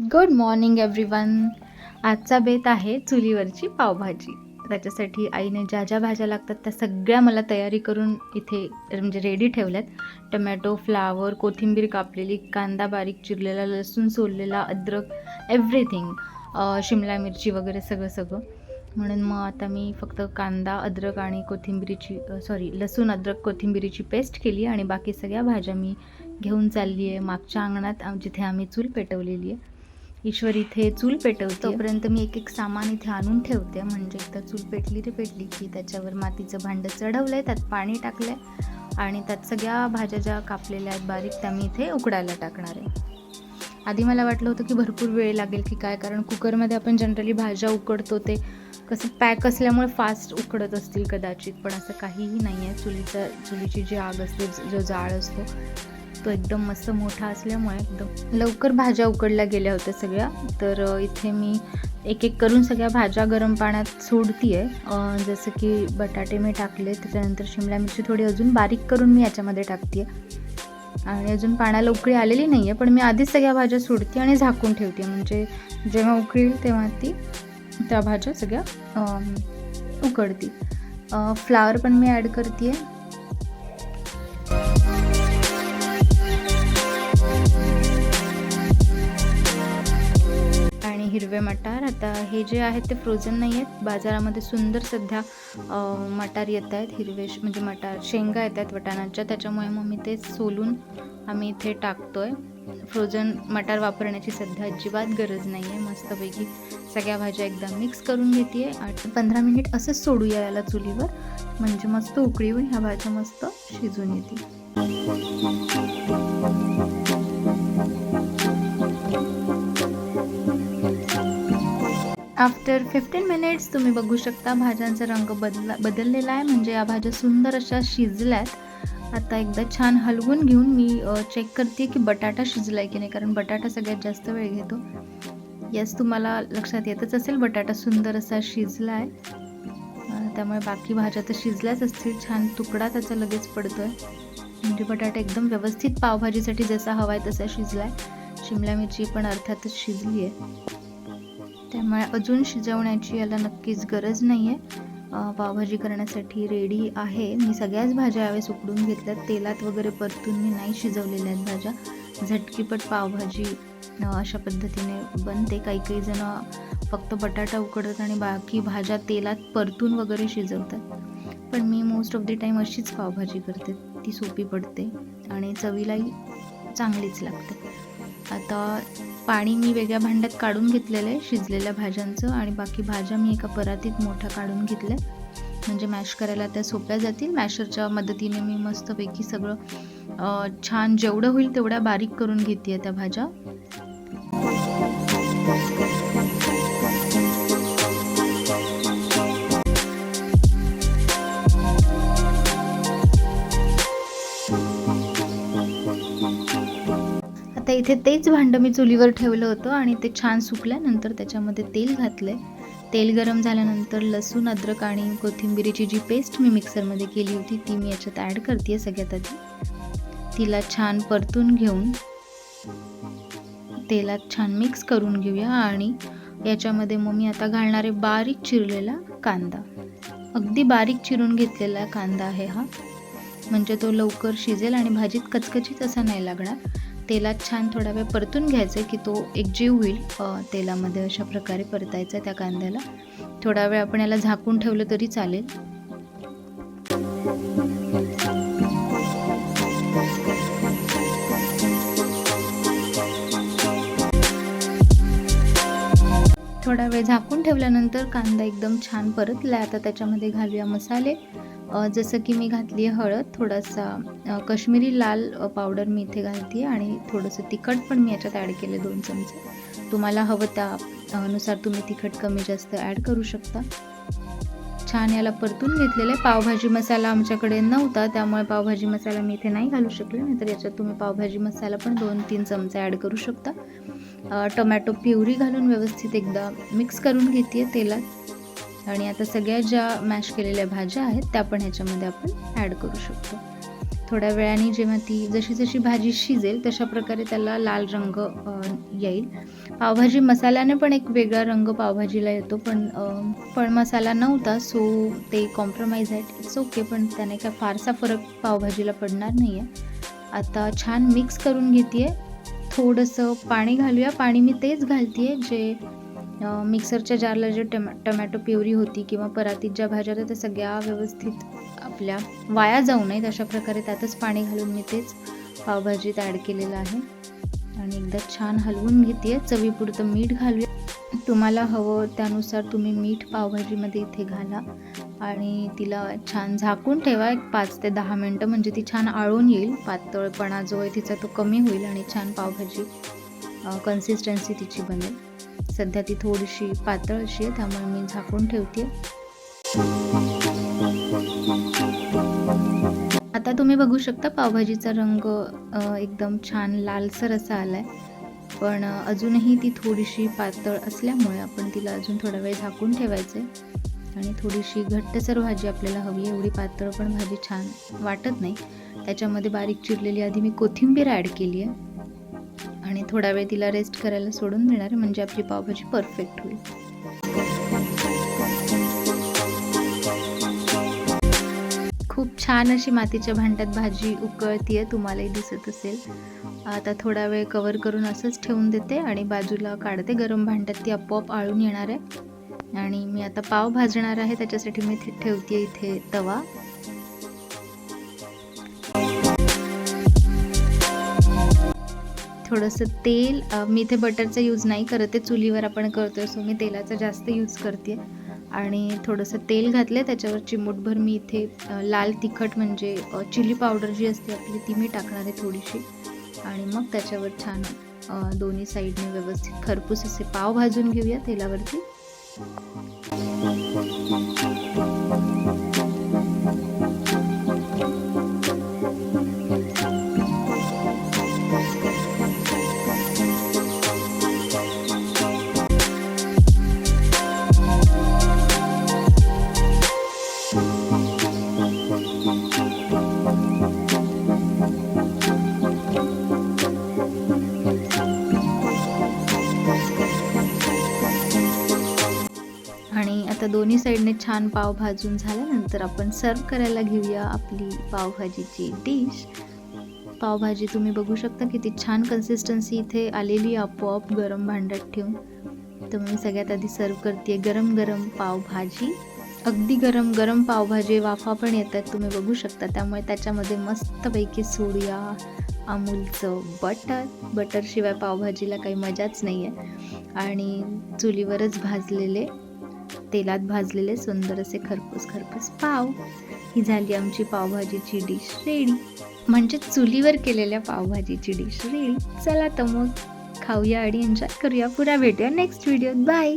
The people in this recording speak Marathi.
गुड मॉर्निंग एव्हरीवन आजचा बेत आहे चुलीवरची पावभाजी. त्याच्यासाठी आईने ज्या ज्या भाज्या लागतात त्या सगळ्या मला तयारी करून इथे म्हणजे रेडी ठेवल्यात. टमॅटो फ्लावर कोथिंबीर कापलेली कांदा बारीक चिरलेला लसूण सोललेला अद्रक एव्हरीथिंग शिमला मिरची वगैरे सगळं सगळं. म्हणून मग आता मी फक्त कांदा अद्रक आणि कोथिंबिरीची सॉरी लसूण अद्रक कोथिंबिरीची पेस्ट केली आणि बाकी सगळ्या भाज्या मी घेऊन चालली आहे मागच्या अंगणात जिथे आम्ही चूल पेटवलेली आहे ईश्वर इथे चूल पेटवते तोपर्यंत मी एक एक सामान इथे आणून ठेवते म्हणजे एकदा चूल पेटली रे पेटली की त्याच्यावर मातीचं भांडं चढवलं आहे त्यात पाणी टाकलं आहे आणि त्यात सगळ्या भाज्या ज्या कापलेल्या आहेत बारीक त्या मी इथे उकडायला टाकणार आहे. आधी मला वाटलं होतं की भरपूर वेळ लागेल की काय कारण कुकरमध्ये आपण जनरली भाज्या उकडतो ते कसं पॅक असल्यामुळे फास्ट उकडत असतील कदाचित पण असं काहीही नाही आहे चुलीचा चुलीची जी आग असते जो जाळ असतो तो एकदम मस्त मोठा असल्यामुळे एकदम लवकर भाज्या उकडल्या गेल्या होत्या सगळ्या. तर इथे मी एक एक करून सगळ्या भाज्या गरम पाण्यात सोडती आहे जसं की बटाटे मी टाकले त्याच्यानंतर शिमला मिरची थोडी अजून बारीक करून मी याच्यामध्ये टाकते आणि अजून पाण्याला उकळी आलेली नाही आहे पण मी आधीच सगळ्या भाज्या सोडते आणि झाकून ठेवते म्हणजे जेव्हा उकळील तेव्हा ती त्या भाज्या सगळ्या उकडती. फ्लावर पण मी ॲड करते आहे हिरवे मटार. आता हे जे आहेत ते फ्रोझन नाही आहेत. बाजारामध्ये सुंदर सध्या मटार येत आहेत. हिरवे म्हणजे मटार शेंगा येत आहेत वटाणाच्या. त्याच्यामुळे मग मी ते सोलून आम्ही इथे टाकतो आहे फ्रोझन मटार वापरण्याची सध्या अजिबात गरज नाही आहे मस्तपैकी सगळ्या भाज्या एकदा मिक्स करून घेते आहे आठ पंधरा मिनिट असंच सोडूया याला चुलीवर. म्हणजे मस्त उकळी होऊन ह्या भाज्या मस्त शिजून येतील. आफ्टर फिफ्टीन मिनिट्स तुम्ही बघू शकता भाज्यांचा रंग बदला बदललेला आहे. म्हणजे या भाज्या सुंदर अशा शिजल्यात. आता एकदा छान हलवून घेऊन मी चेक करते की बटाटा शिजला आहे की नाही. कारण बटाटा सगळ्यात जास्त वेळ घेतो. यस तुम्हाला लक्षात येतच असेल बटाटा सुंदर असा शिजला आहे त्यामुळे बाकी भाज्या तर शिजल्याच असतील. छान तुकडा त्याचा लगेच पडतो आहे म्हणजे बटाटा एकदम व्यवस्थित पावभाजीसाठी जसा हवा आहे तसा शिजला आहे शिमला मिरची पण अर्थातच शिजली आहे त्यामुळे अजून शिजवण्याची याला नक्कीच गरज नाही आहे पावभाजी करण्यासाठी रेडी आहे. मी सगळ्याच भाज्या यावेळेस उकडून घेतल्यात. तेलात वगैरे परतून मी नाही शिजवलेल्या आहेत भाज्या. झटकीपट पावभाजी अशा पद्धतीने बनते. काही काही जण फक्त बटाटा उकडतात आणि बाकी भाज्या तेलात परतून वगैरे शिजवतात. पण मी मोस्ट ऑफ द टाईम अशीच पावभाजी करते. ती सोपी पडते आणि चवीलाही चांगलीच लागते. आता पाणी मी वेगळ्या भांड्यात काढून घेतलेलं आहे शिजलेल्या भाज्यांचं आणि बाकी भाज्या मी एका परातीत मोठ्या काढून घेतल्या. म्हणजे मॅश करायला त्या सोप्या जातील. मॅशरच्या मदतीने मी मस्तपैकी सगळं छान जेवढं होईल तेवढ्या बारीक करून घेते त्या भाज्या. इथे तेच भांडं मी चुलीवर ठेवलं होतं आणि ते छान सुकल्यानंतर त्याच्यामध्ये तेल घातलं तेल गरम झाल्यानंतर लसूण अद्रक आणि कोथिंबिरीची जी पेस्ट मी मिक्सरमध्ये केली होती ती मी याच्यात ॲड करते सगळ्यात आधी. तिला छान परतून घेऊन तेलात छान मिक्स करून घेऊया आणि याच्यामध्ये मग मी आता घालणारे बारीक चिरलेला कांदा. अगदी बारीक चिरून घेतलेला कांदा आहे हा. म्हणजे तो लवकर शिजेल आणि भाजीत कचकचीत असा नाही लागणार. तेलात छान थोडा वेळ परतून घ्यायचं की तो एकजीव होईल तेलामध्ये अशा प्रकारे परतायचा त्या कांद्याला. थोडा वेळ आपण याला झाकून ठेवलं तरी चालेल. थोडा वेळ झाकून ठेवल्यानंतर कांदा एकदम छान परतला आता त्याच्यामध्ये घालूया मसाले. जसं की मी घातली आहे हळद थोडासा अ, काश्मीरी लाल पावडर मी इथे घालते आणि थोडंसं तिखट पण मी याच्यात ॲड केले दोन चमचे. तुम्हाला हवं त्यानुसार तुम्ही तिखट कमी जास्त ॲड करू शकता. छान याला परतून घेतलेलं आहे. पावभाजी मसाला आमच्याकडे नव्हता त्यामुळे पावभाजी मसाला मी इथे नाही घालू शकले. नाहीतर याच्यात तुम्ही पावभाजी मसाला पण दोन तीन चमचे ॲड करू शकता. टोमॅटो प्युरी घालून व्यवस्थित एकदा मिक्स करून घेते तेलात. आणि आता सगळ्या ज्या मॅश केलेल्या भाज्या आहेत त्या पण ह्याच्यामध्ये आपण ॲड करू शकतो. थोड्या वेळाने जेव्हा ती जशी जशी भाजी शिजेल तशा प्रकारे त्याला लाल रंग येईल. पावभाजी मसाल्याने पण एक वेगळा रंग पावभाजीला येतो पण पण मसाला नव्हता सो ते कॉम्प्रोमाइज आहे इट्स ओके पण त्याने काय फारसा फरक पावभाजीला पडणार नाही आहे आता छान मिक्स करून घेते थोडंसं पाणी घालूया. पाणी मी तेच घालते आहे जे मिक्सरच्या जारला जे टमॅ टमॅटो प्युरी होती किंवा परातीत ज्या भाज्या होत्या त्या सगळ्या व्यवस्थित आपल्या वाया जाऊ नयेत अशा प्रकारे त्यातच पाणी घालून मी तेच पावभाजीत ॲड केलेलं आहे. आणि एकदा छान हलवून घेते चवीपुरतं मीठ घालूया. तुम्हाला हवं त्यानुसार तुम्ही मीठ पावभाजीमध्ये इथे घाला. आणि तिला छान झाकून ठेवा. एक पाच ते दहा मिनटं म्हणजे ती छान आळून येईल. पातळपणा जो आहे तिचा तो कमी होईल आणि छान पावभाजी कन्सिस्टन्सी तिची बनेल. सध्या ती थोडीशी पातळ अशी आहे त्यामुळे मी झाकून ठेवते. आता तुम्ही बघू शकता पावभाजीचा रंग एकदम छान लालसर असा आलाय. पण अजूनही ती थोडीशी पातळ असल्यामुळे आपण तिला अजून थोडा वेळ झाकून ठेवायचं आहे आणि थोडीशी घट्टसर भाजी आपल्याला हवी आहे. एवढी पातळ पण भाजी छान वाटत नाही. त्याच्यामध्ये बारीक चिरलेली आधी मी कोथिंबीर ॲड केली आहे आणि थोडा वेळ तिला रेस्ट करायला सोडून देणार आहे म्हणजे आपली पावभाजी परफेक्ट होईल. खूप छान अशी मातीच्या भांड्यात भाजी उकळतीये तुम्हालाही दिसत असेल. आता थोडा वेळ कवर करून असंच ठेवून देते आणि बाजूला काढते गरम भांड्यात ती आपोआप आळून येणार आहे. आणि मी आता पाव भाजणार आहे त्याच्यासाठी मी ठेवते इथे तवा. थोडंसं तेल मी इथे बटरचा यूज नाही करत आहे. चुलीवर आपण करतोय सो मी तेलाचा जास्त यूज करते. आणि थोडंसं तेल घातलं त्याच्यावर चिमूटभर मी इथे लाल तिखट म्हणजे चिली पावडर जी असते आपली ती मी टाकणार आहे थोडीशी. आणि मग त्याच्यावर छान दोन्ही साईडने व्यवस्थित खरपूस असे पाव भाजून घेऊया तेलावरती. आता दोन्ही साईडने छान पाव भाजून झाल्यानंतर आपण सर्व करायला घेऊया आपली पावभाजीची डिश. पावभाजी तुम्ही बघू शकता किती छान कन्सिस्टन्सी इथे आलेली आपोआप गरम भांड्यात ठेवून. तर मी सगळ्यात आधी सर्व करते गरम गरम पावभाजी. अगदी गरम गरम पावभाजी वाफा पण येतात तुम्ही बघू शकता. त्यामुळे त्याच्यामध्ये मस्तपैकी सोडूया अमूलचं बटर. बटरशिवाय पावभाजीला काही मजाच नाही आहे आणि चुलीवरच भाजलेले तेलात भाजलेले सुंदर असे खरपूस खरपूस पाव. ही झाली आमची पावभाजीची डिश रेडी म्हणजे चुलीवर केलेल्या पावभाजीची डिश रेडी चला तर मग खाऊया आणि एन्जॉय करूया. पुन्हा भेटूया नेक्स्ट व्हिडिओत बाय